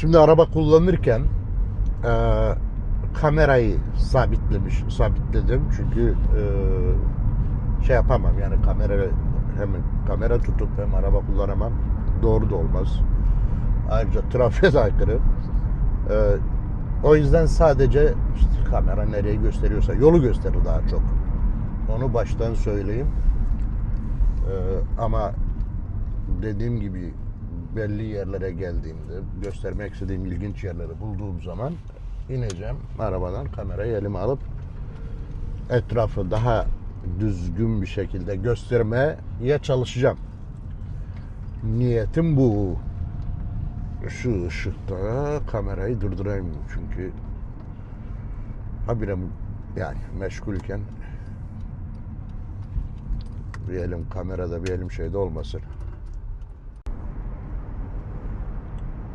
Şimdi araba kullanırken e, kamerayı sabitlemiş, sabitledim çünkü e, şey yapamam yani kamera hem kamera tutup hem araba kullanamam doğru da olmaz. Ayrıca trafiğe de aykırı. E, o yüzden sadece işte kamera nereyi gösteriyorsa yolu gösterir daha çok. Onu baştan söyleyeyim. E, ama dediğim gibi belli yerlere geldiğimde göstermek istediğim ilginç yerleri bulduğum zaman ineceğim arabadan kamerayı elime alıp etrafı daha düzgün bir şekilde göstermeye çalışacağım. Niyetim bu. Şu ışıkta kamerayı durdurayım çünkü habire yani meşgulken bir elim kamerada bir elim şeyde olmasın.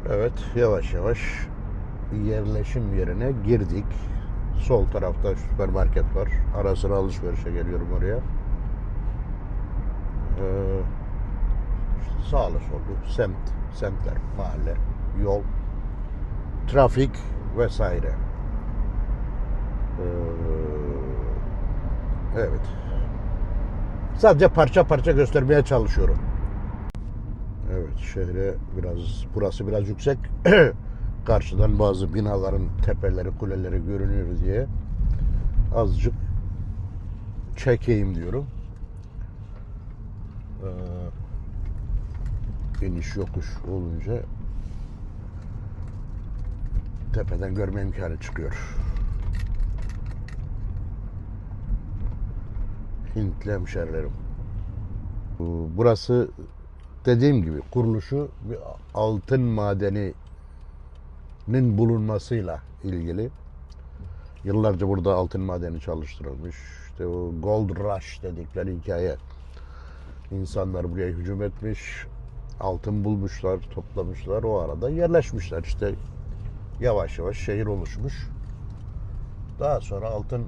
Evet yavaş yavaş yerleşim yerine girdik. Sol tarafta süpermarket var. Ara sıra alışverişe geliyorum oraya. Ee, işte sağlı sollu semt, semtler, mahalle, yol, trafik vesaire. Ee, evet. Sadece parça parça göstermeye çalışıyorum. Evet şehre biraz burası biraz yüksek. Karşıdan bazı binaların tepeleri, kuleleri görünüyor diye azıcık çekeyim diyorum. Ee, iniş yokuş olunca tepeden görme imkanı çıkıyor. Hintli hemşerilerim. Bu- Burası dediğim gibi kuruluşu bir altın madeninin bulunmasıyla ilgili. Yıllarca burada altın madeni çalıştırılmış. İşte o Gold Rush dedikleri hikaye. İnsanlar buraya hücum etmiş, altın bulmuşlar, toplamışlar. O arada yerleşmişler. İşte yavaş yavaş şehir oluşmuş. Daha sonra altın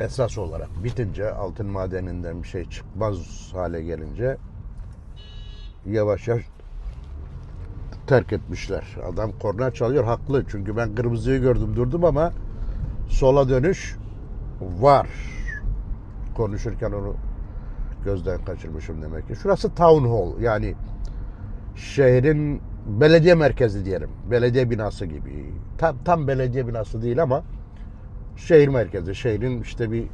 esas olarak bitince altın madeninden bir şey çıkmaz hale gelince yavaş yavaş terk etmişler. Adam korna çalıyor haklı. Çünkü ben kırmızıyı gördüm durdum ama sola dönüş var. Konuşurken onu gözden kaçırmışım demek ki. Şurası Town Hall yani şehrin belediye merkezi diyelim. Belediye binası gibi. Tam, tam belediye binası değil ama şehir merkezi. Şehrin işte bir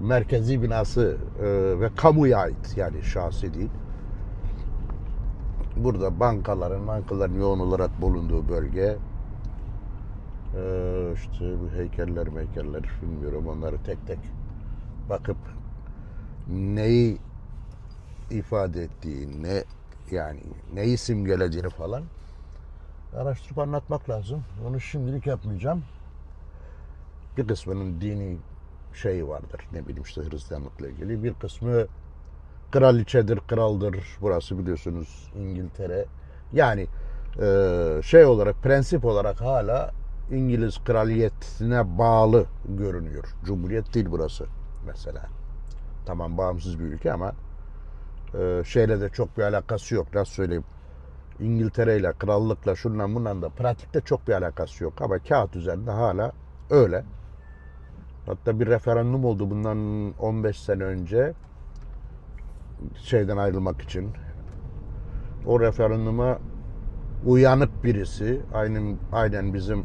merkezi binası e, ve kamuya ait yani şahsi değil. Burada bankaların, bankaların yoğun olarak bulunduğu bölge. Ee, işte bu heykeller meykeller bilmiyorum onları tek tek bakıp neyi ifade ettiği, ne yani neyi simgelediğini falan araştırıp anlatmak lazım. Onu şimdilik yapmayacağım. Bir kısmının dini şeyi vardır. Ne bileyim işte Hristiyanlıkla ilgili. Bir kısmı kraliçedir, kraldır. Burası biliyorsunuz İngiltere. Yani e, şey olarak, prensip olarak hala İngiliz kraliyetine bağlı görünüyor. Cumhuriyet değil burası mesela. Tamam bağımsız bir ülke ama e, şeyle de çok bir alakası yok. Nasıl söyleyeyim? İngiltere ile, krallıkla, şundan bundan da pratikte çok bir alakası yok. Ama kağıt üzerinde hala öyle. Hatta bir referandum oldu bundan 15 sene önce şeyden ayrılmak için. O referanduma uyanık birisi, aynen, aynen bizim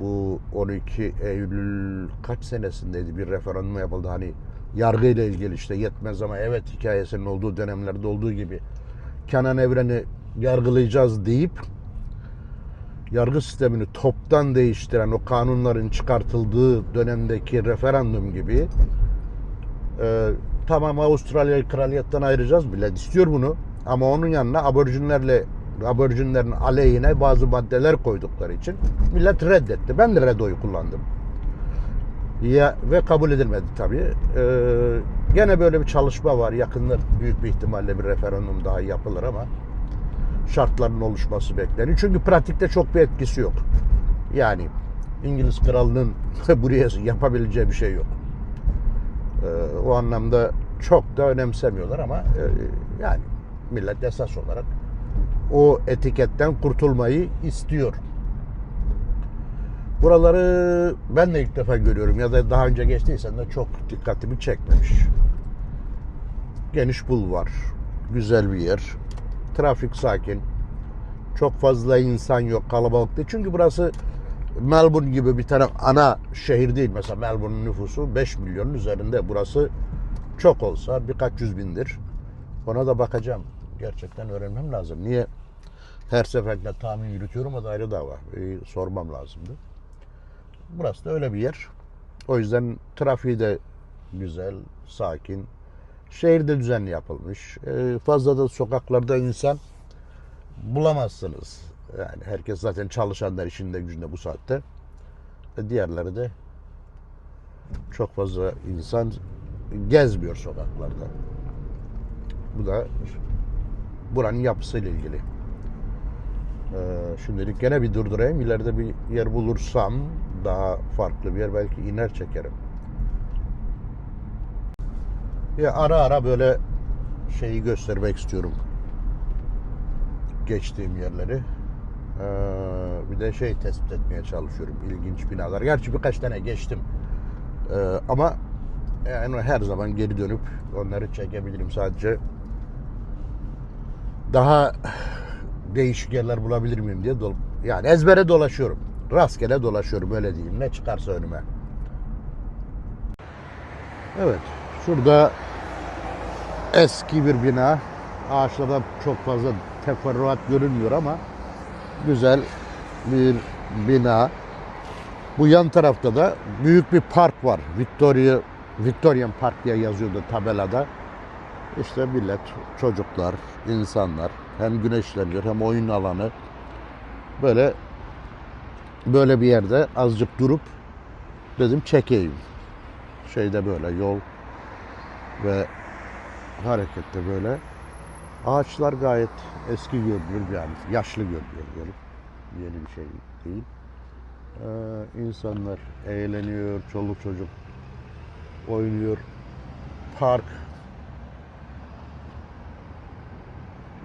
bu 12 Eylül kaç senesindeydi bir referandum yapıldı hani yargı ile ilgili işte yetmez ama evet hikayesinin olduğu dönemlerde olduğu gibi Kenan Evren'i yargılayacağız deyip yargı sistemini toptan değiştiren o kanunların çıkartıldığı dönemdeki referandum gibi e, tamam Avustralya kraliyetten ayıracağız millet istiyor bunu ama onun yanına aborjinlerle aborjinlerin aleyhine bazı maddeler koydukları için millet reddetti. Ben de red oyu kullandım. Ya, ve kabul edilmedi tabii. Ee, gene böyle bir çalışma var. Yakında büyük bir ihtimalle bir referandum daha yapılır ama şartların oluşması bekleniyor. Çünkü pratikte çok bir etkisi yok. Yani İngiliz kralının buraya yapabileceği bir şey yok. Ee, o anlamda çok da önemsemiyorlar ama e, yani millet esas olarak o etiketten kurtulmayı istiyor. Buraları ben de ilk defa görüyorum ya da daha önce geçtiysen de çok dikkatimi çekmemiş. Geniş bulvar, güzel bir yer. Trafik sakin. Çok fazla insan yok, kalabalık değil. Çünkü burası Melbourne gibi bir tane ana şehir değil. Mesela Melbourne'un nüfusu 5 milyonun üzerinde. Burası çok olsa birkaç yüz bindir. Ona da bakacağım. Gerçekten öğrenmem lazım. Niye her seferinde tahmin yürütüyorum o da ayrı dava. Bir sormam lazımdı. Burası da öyle bir yer. O yüzden trafiği de güzel, sakin. Şehirde düzenli yapılmış. Ee, fazla da sokaklarda insan bulamazsınız. Yani herkes zaten çalışanlar işinde gücünde bu saatte. E diğerleri de çok fazla insan gezmiyor sokaklarda. Bu da buranın yapısıyla ilgili. Ee, şimdilik gene bir durdurayım. İleride bir yer bulursam daha farklı bir yer belki iner çekerim. Ya ara ara böyle şeyi göstermek istiyorum. Geçtiğim yerleri. Ee, bir de şey tespit etmeye çalışıyorum. İlginç binalar. Gerçi birkaç tane geçtim. Ee, ama yani her zaman geri dönüp onları çekebilirim sadece. Daha değişik yerler bulabilir miyim diye dol yani ezbere dolaşıyorum. Rastgele dolaşıyorum öyle diyeyim. Ne çıkarsa önüme. Evet. Şurada eski bir bina. Ağaçlarda çok fazla teferruat görünmüyor ama güzel bir bina. Bu yan tarafta da büyük bir park var. Victoria Victorian Park diye yazıyordu tabelada. İşte millet, çocuklar, insanlar hem güneşleniyor hem oyun alanı. Böyle böyle bir yerde azıcık durup dedim çekeyim. Şeyde böyle yol ve harekette böyle. Ağaçlar gayet eski görünüyor yani yaşlı görünüyor. Yeni bir şey değil. Ee, insanlar eğleniyor, çoluk çocuk oynuyor. Park.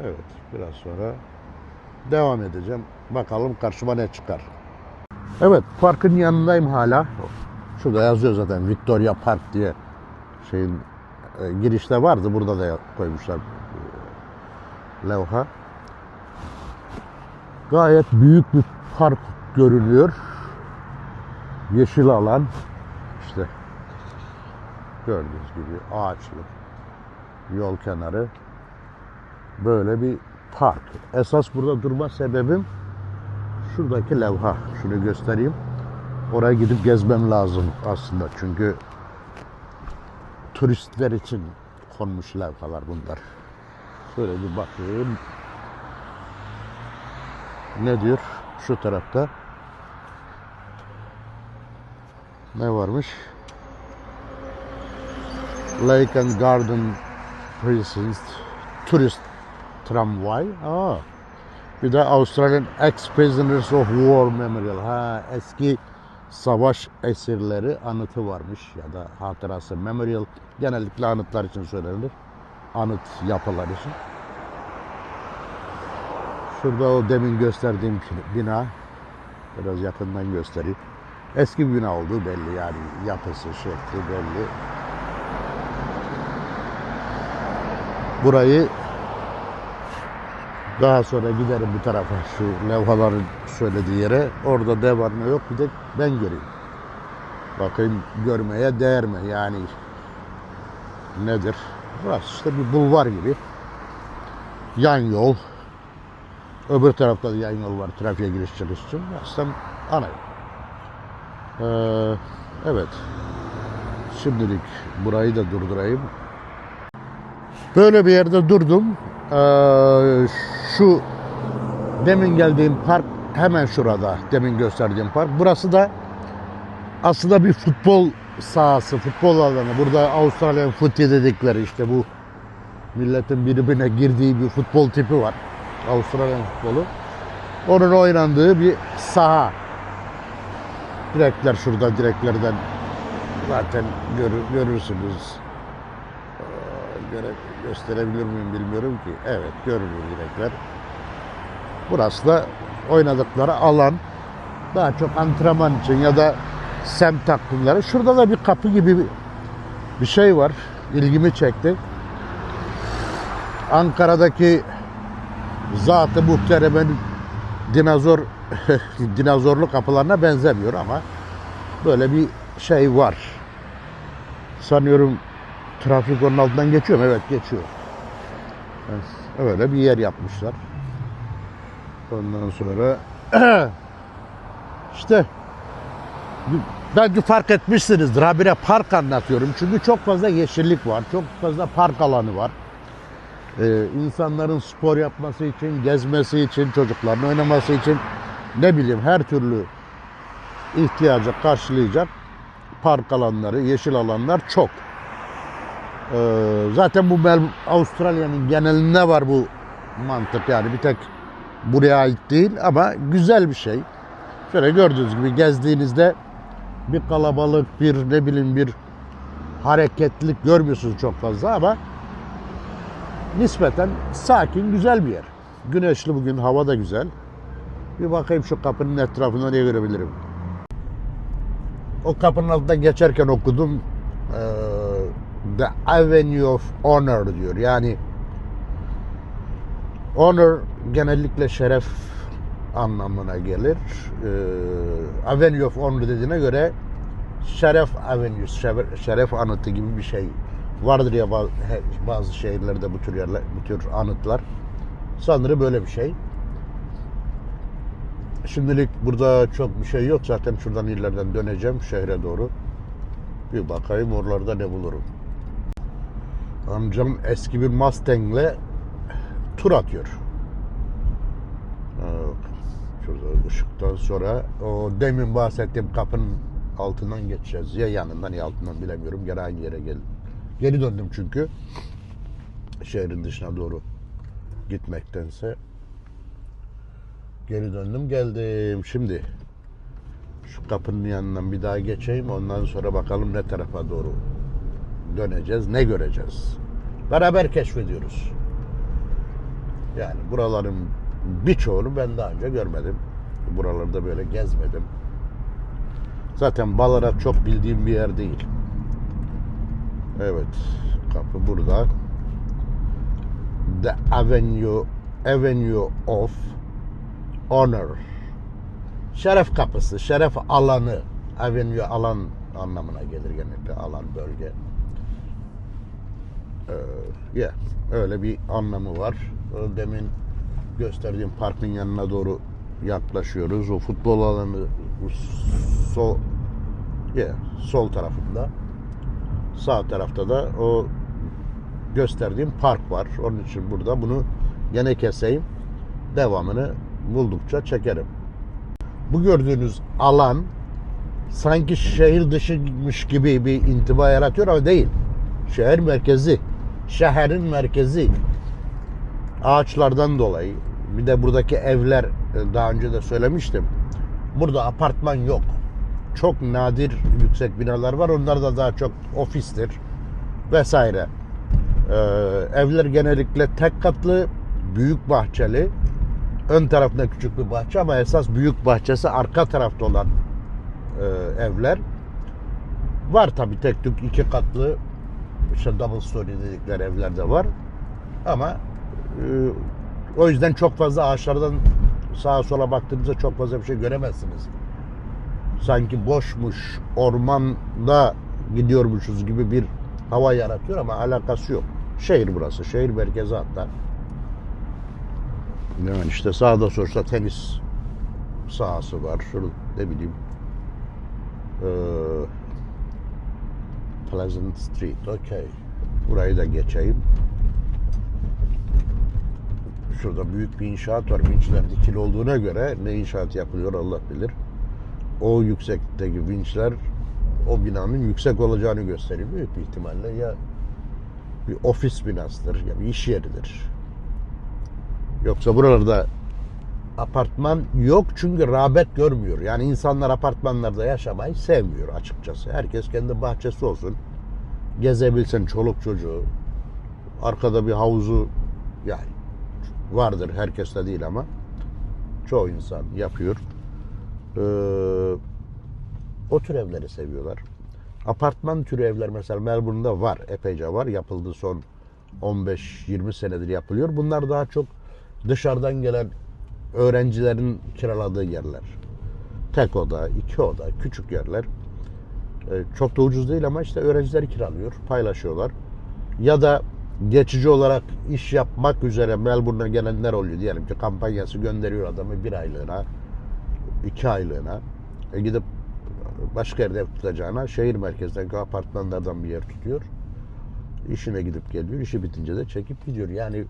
Evet, biraz sonra devam edeceğim. Bakalım karşıma ne çıkar. Evet, parkın yanındayım hala. Şurada yazıyor zaten Victoria Park diye şeyin e, girişte vardı. Burada da koymuşlar levha. Gayet büyük bir park görünüyor. Yeşil alan. İşte gördüğünüz gibi ağaçlı. Yol kenarı. Böyle bir park. Esas burada durma sebebim şuradaki levha. Şunu göstereyim. Oraya gidip gezmem lazım aslında. Çünkü turistler için konmuş levhalar bunlar. Şöyle bir bakayım. Ne diyor? Şu tarafta. Ne varmış? Lake and Garden Precinct Tourist Tramvay. Aa. Bir de Australian Ex-Prisoners of War Memorial. Ha, eski savaş esirleri anıtı varmış ya da hatırası. Memorial genellikle anıtlar için söylenir. Anıt yapılar için. Şurada o demin gösterdiğim bina. Biraz yakından göstereyim. Eski bir bina olduğu belli yani yapısı, şekli belli. Burayı daha sonra giderim bu tarafa şu levhaların söylediği yere. Orada dev var mı yok bir de ben göreyim. Bakayım görmeye değer mi yani nedir? Burası işte bir bulvar gibi. Yan yol. Öbür tarafta da yan yol var trafiğe giriş çıkış için. Aslında ana yol. Ee, evet. Şimdilik burayı da durdurayım. Böyle bir yerde durdum. Ee, şu demin geldiğim park hemen şurada. Demin gösterdiğim park. Burası da aslında bir futbol sahası, futbol alanı. Burada Avustralyan footy dedikleri işte bu milletin birbirine girdiği bir futbol tipi var. Avustralyan futbolu. Onun oynandığı bir saha. Direkler şurada direklerden zaten görür, görürsünüz. Ee, göre, gösterebilir miyim bilmiyorum ki. Evet görülür direkler. Burası da oynadıkları alan. Daha çok antrenman için ya da semt takımları. Şurada da bir kapı gibi bir şey var. İlgimi çekti. Ankara'daki zatı muhteremenin dinozor dinozorlu kapılarına benzemiyor ama böyle bir şey var. Sanıyorum trafik onun altından geçiyor mu? Evet geçiyor. Öyle bir yer yapmışlar. Ondan sonra işte belki fark etmişsinizdir. Habire park anlatıyorum. Çünkü çok fazla yeşillik var. Çok fazla park alanı var. Ee, insanların spor yapması için, gezmesi için, çocukların oynaması için ne bileyim her türlü ihtiyacı karşılayacak park alanları, yeşil alanlar çok. Ee, zaten bu Avustralya'nın genelinde var bu mantık yani bir tek buraya ait değil ama güzel bir şey. Şöyle gördüğünüz gibi gezdiğinizde bir kalabalık, bir ne bileyim bir hareketlilik görmüyorsunuz çok fazla ama nispeten sakin, güzel bir yer. Güneşli bugün, hava da güzel. Bir bakayım şu kapının etrafında ne görebilirim. O kapının altından geçerken okudum. The Avenue of Honor diyor. Yani honor genellikle şeref anlamına gelir. Eee, Avenue of Honor dediğine göre şeref Avenue, şeref anıtı gibi bir şey vardır ya bazı, şehirlerde bu tür yerler, bu tür anıtlar. Sanırım böyle bir şey. Şimdilik burada çok bir şey yok. Zaten şuradan ileriden döneceğim şehre doğru. Bir bakayım oralarda ne bulurum. Amcam eski bir Mustang'le tur atıyor. Ee, Şurada ışıktan sonra o demin bahsettiğim kapının altından geçeceğiz. Ya yanından ya altından bilemiyorum. Gene aynı yere geldim. Geri döndüm çünkü. Şehrin dışına doğru gitmektense. Geri döndüm geldim. Şimdi şu kapının yanından bir daha geçeyim. Ondan sonra bakalım ne tarafa doğru döneceğiz, ne göreceğiz. Beraber keşfediyoruz. Yani buraların birçoğunu ben daha önce görmedim. Buralarda böyle gezmedim. Zaten Ballarat çok bildiğim bir yer değil. Evet, kapı burada. The Avenue Avenue of Honor. Şeref kapısı, şeref alanı. Avenue alan anlamına gelir genellikle alan bölge. Ee, yeah, öyle bir anlamı var. O Demin gösterdiğim parkın yanına doğru yaklaşıyoruz. O futbol alanı sol yeah, sol tarafında. Sağ tarafta da o gösterdiğim park var. Onun için burada bunu gene keseyim. Devamını buldukça çekerim. Bu gördüğünüz alan sanki şehir dışıymış gibi bir intiba yaratıyor ama değil. Şehir merkezi. Şehrin merkezi. Ağaçlardan dolayı. Bir de buradaki evler e, daha önce de söylemiştim. Burada apartman yok. Çok nadir yüksek binalar var. Onlar da daha çok ofistir vesaire. Ee, evler genellikle tek katlı, büyük bahçeli. Ön tarafında küçük bir bahçe ama esas büyük bahçesi arka tarafta olan e, evler. Var tabi tek tük iki katlı işte double story dedikleri evler de var. Ama e, o yüzden çok fazla ağaçlardan sağa sola baktığınızda çok fazla bir şey göremezsiniz. Sanki boşmuş, ormanda gidiyormuşuz gibi bir hava yaratıyor ama alakası yok. Şehir burası, şehir merkezi hatta. Yani işte sağda solda tenis sahası var. Şurada ne bileyim ee, Pleasant Street. Okey. Burayı da geçeyim. Şurada büyük bir inşaat var. Vinçler dikili olduğuna göre ne inşaat yapılıyor Allah bilir. O yüksekteki vinçler o binanın yüksek olacağını gösteriyor. Büyük bir ihtimalle ya bir ofis binasıdır ya bir iş yeridir. Yoksa buralarda apartman yok çünkü rağbet görmüyor. Yani insanlar apartmanlarda yaşamayı sevmiyor açıkçası. Herkes kendi bahçesi olsun. Gezebilsin çoluk çocuğu. Arkada bir havuzu yani vardır herkeste değil ama çoğu insan yapıyor. Ee, o tür evleri seviyorlar. Apartman türü evler mesela Melbourne'da var. Epeyce var. Yapıldı son 15-20 senedir yapılıyor. Bunlar daha çok dışarıdan gelen öğrencilerin kiraladığı yerler. Tek oda, iki oda, küçük yerler. Ee, çok da ucuz değil ama işte öğrencileri kiralıyor, paylaşıyorlar. Ya da geçici olarak iş yapmak üzere Melbourne'a gelenler oluyor. Diyelim ki kampanyası gönderiyor adamı bir aylığına, iki aylığına. E gidip başka yerde tutacağına şehir merkezindeki apartmanlardan bir yer tutuyor. İşine gidip geliyor. İşi bitince de çekip gidiyor. Yani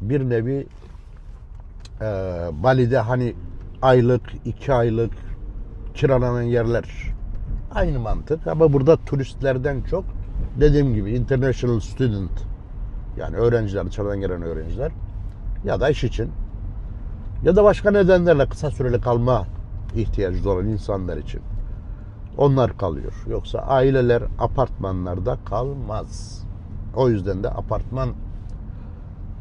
bir nevi e, Bali'de hani aylık, iki aylık kiralanan yerler aynı mantık. Ama burada turistlerden çok dediğim gibi international student yani öğrenciler, dışarıdan gelen öğrenciler ya da iş için ya da başka nedenlerle kısa süreli kalma ihtiyacı olan insanlar için onlar kalıyor. Yoksa aileler apartmanlarda kalmaz. O yüzden de apartman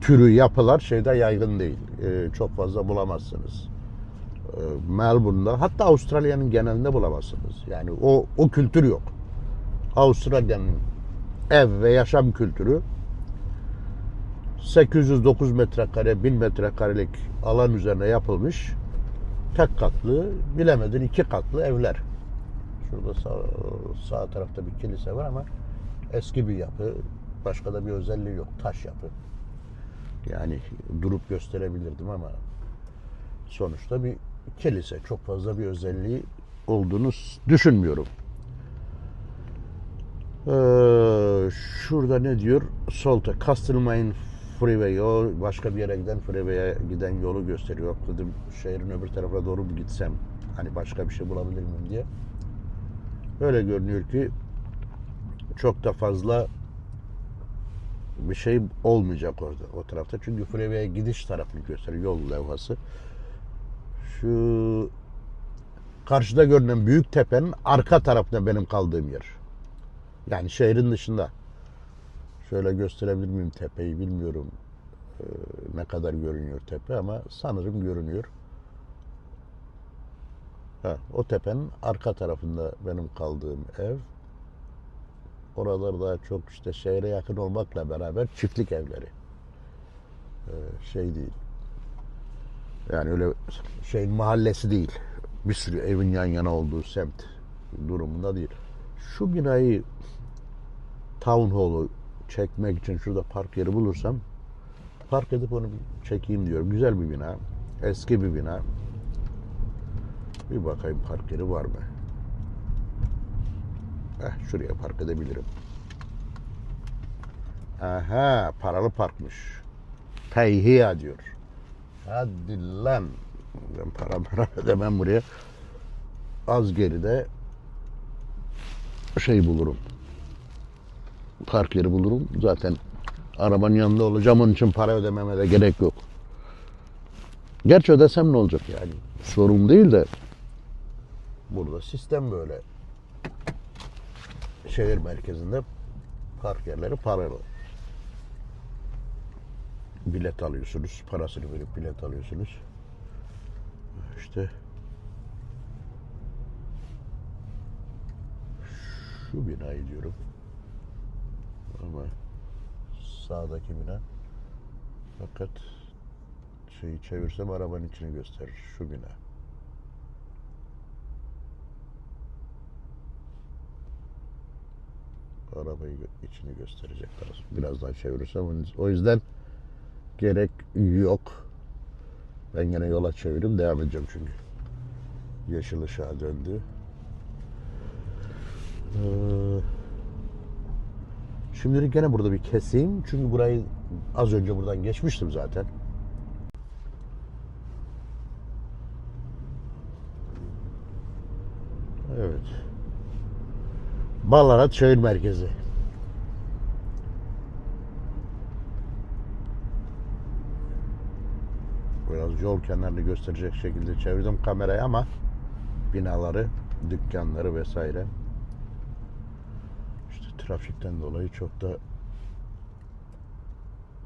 türü yapılar şeyde yaygın değil. Ee, çok fazla bulamazsınız. Ee, Melbourne'da hatta Avustralya'nın genelinde bulamazsınız. Yani o o kültür yok. Avustralya'nın ev ve yaşam kültürü 809 metrekare, 1000 metrekarelik alan üzerine yapılmış tek katlı, bilemedin iki katlı evler. Şurada sağ, sağ tarafta bir kilise var ama eski bir yapı. Başka da bir özelliği yok. Taş yapı. Yani durup gösterebilirdim ama sonuçta bir kilise. Çok fazla bir özelliği olduğunu düşünmüyorum. Ee, şurada ne diyor? Solta Castlemaine Freeway o başka bir yere giden freeway'e giden yolu gösteriyor. Dedim şehrin öbür tarafına doğru mu gitsem hani başka bir şey bulabilir miyim diye. Öyle görünüyor ki çok da fazla bir şey olmayacak orada o tarafta. Çünkü freeway'e gidiş tarafını gösteriyor yol levhası. Şu karşıda görünen büyük tepenin arka tarafında benim kaldığım yer. Yani şehrin dışında. Şöyle gösterebilir miyim tepeyi bilmiyorum. Ee, ne kadar görünüyor tepe ama sanırım görünüyor. Ha, o tepenin arka tarafında benim kaldığım ev. Oralar daha çok işte şehre yakın olmakla beraber çiftlik evleri. Ee, şey değil. Yani öyle şeyin mahallesi değil. Bir sürü evin yan yana olduğu semt durumunda değil. Şu binayı Town Hall'u çekmek için şurada park yeri bulursam park edip onu çekeyim diyorum. Güzel bir bina. Eski bir bina. Bir bakayım park yeri var mı? Eh, şuraya park edebilirim. Aha, paralı parkmış. Here diyor. Hadi lan. Ben para para ödemem buraya. Az geride şey bulurum. Park yeri bulurum. Zaten arabanın yanında olacağım. Onun için para ödememe de gerek yok. Gerçi ödesem ne olacak yani? Sorun değil de burada sistem böyle. Şehir merkezinde park yerleri paralı. Bilet alıyorsunuz. Parasını verip bilet alıyorsunuz. İşte şu binayı diyorum. Ama sağdaki bina fakat şeyi çevirsem arabanın içini gösterir. Şu bina. Arabayı içini gösterecek lazım. Birazdan çevirirsem o yüzden gerek yok. Ben yine yola çevirip devam edeceğim çünkü. Yeşil ışığa döndü. Ee, Şimdilik gene burada bir keseyim. Çünkü burayı az önce buradan geçmiştim zaten. Evet. Ballarat şehir merkezi. Biraz yol kenarını gösterecek şekilde çevirdim kamerayı ama binaları, dükkanları vesaire trafikten dolayı çok da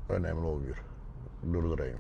önemli olmuyor. Durdurayım.